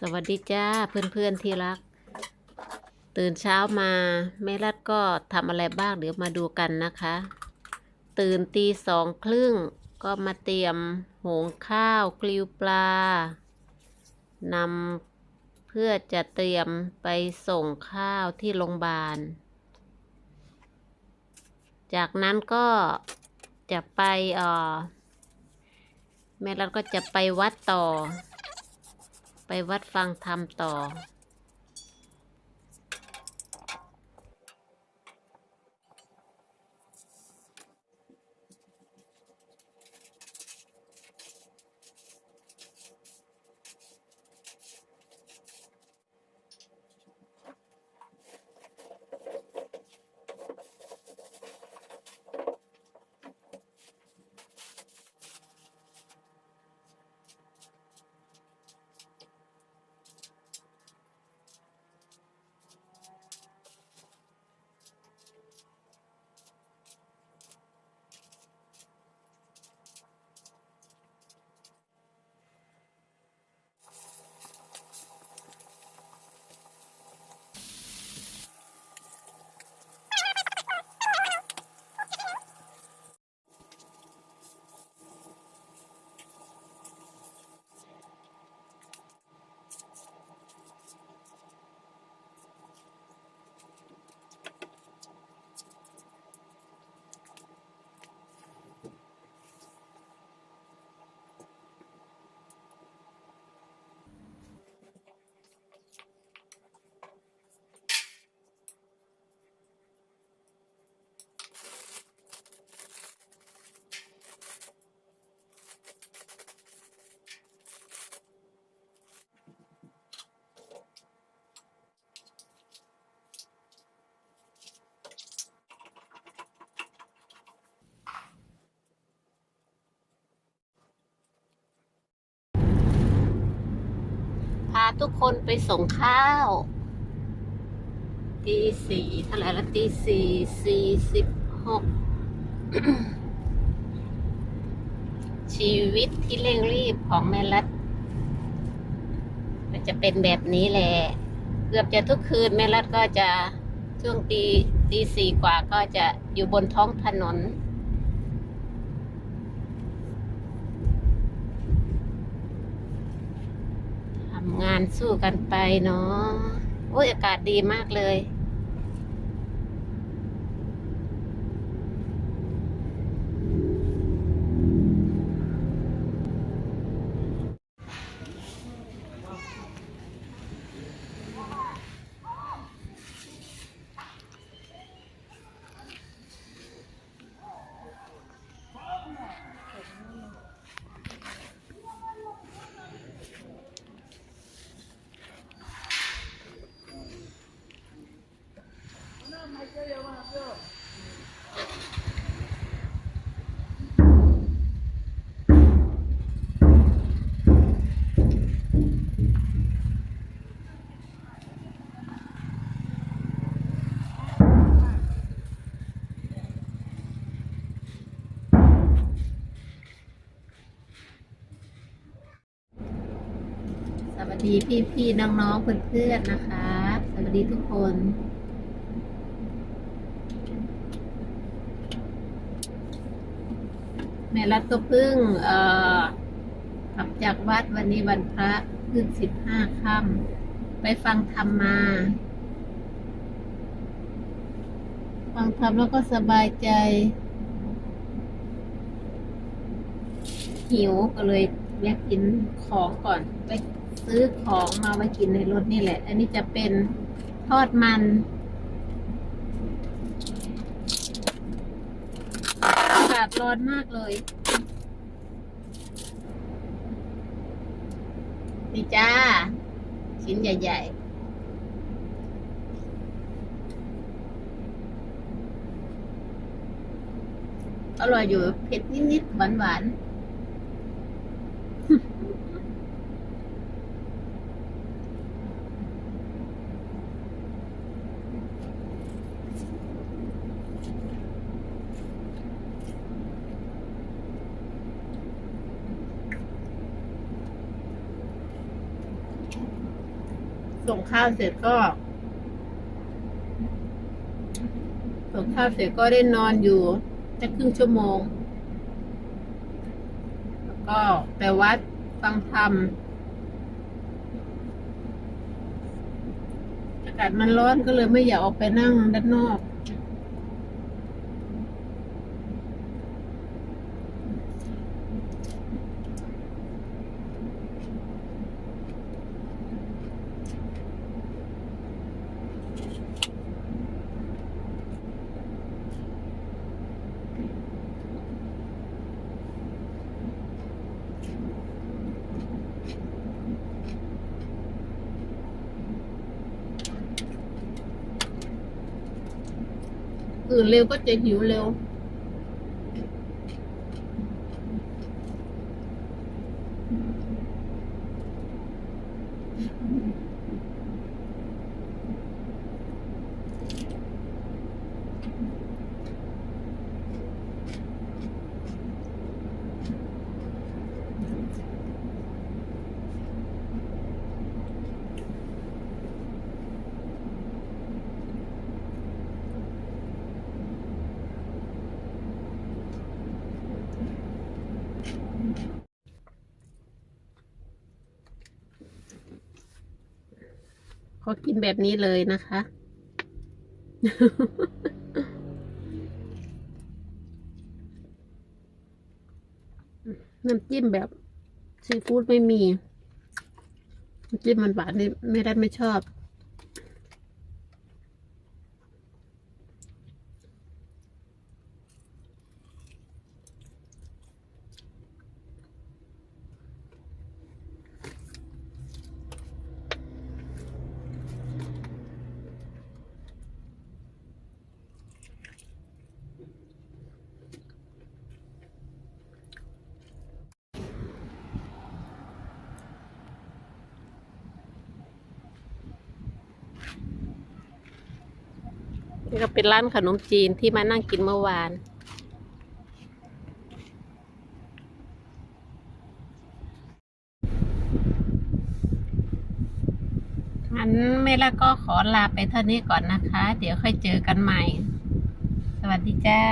สวัสดีจ้าเพื่อนๆที่รัก ตื่นเช้ามาแม่รัดก็ทำอะไรบ้างเดี๋ยวมาดูกันนะคะ ตื่นตีสองครึ่งก็มาเตรียมหุงข้าวกลิวปลานำเพื่อจะเตรียมไปส่งข้าวที่โรงพยาบาล จากนั้นก็จะไปอ่อแม่รัดก็จะไปวัดต่อ ไปวัดฟังธรรมต่อ พา ทุกคนไปส่งข้าวตีสี่เท่าไหร่ละตีสี่สี่สิบหกชีวิตที่เร่งรีบของแม่รัฐก็จะเป็นแบบนี้แหละเกือบจะทุกคืนแม่รัฐก็จะช่วงตีตีสี่กว่าก็จะอยู่บนท้องถนนำงานสู้กันไปเนาะโอ้ยอากาศดีมากเลย สวัส ดีพี่พี่ๆน้องๆเพื่อนๆนะคะ สวัสดีทุกคนแม่รัตก็เพิ่งเอ่อกลับจากวัดวันนี้วันพระขึ้นสิบห้าค่ำไปฟังธรรมมา ฟังธรรมแล้วก็สบายใจ หิวก็เลยแวะกินของก่อนไป ซื้อของมาไว้กินในรถนี่แหละ อันนี้จะเป็นทอดมัน อากาศร้อนมากเลย นี่จ้า ชิ้นใหญ่ๆอร่อยอยู่เผ็ดนิดๆหวานๆ อ ส่งข้าวเสร็จก็ ส่งข้าวเสร็จก็ได้นอนอยู่สักครึ่งชั่วโมง แล้วก็ไปวัดฟังธรรมอากาศมันร้อนก็เลยไม่อยากออกไปนั่งด้านนอก อื่นเร็วก็จะหิวเร็วข อกินแบบนี้เลยนะคะ น้ำจิ้มแบบซีฟู้ดไม่มี น้ำจิ้มมันหวานนี่ไม่ได้ไม่ชอบ นี่ก็เป็นร้านขนมจีนที่มานั่งกินเมื่อวาน งั้นแม่ละก็ขอลาไปเท่านี้ก่อนนะคะ เดี๋ยวค่อยเจอกันใหม่ สวัสดีจ้า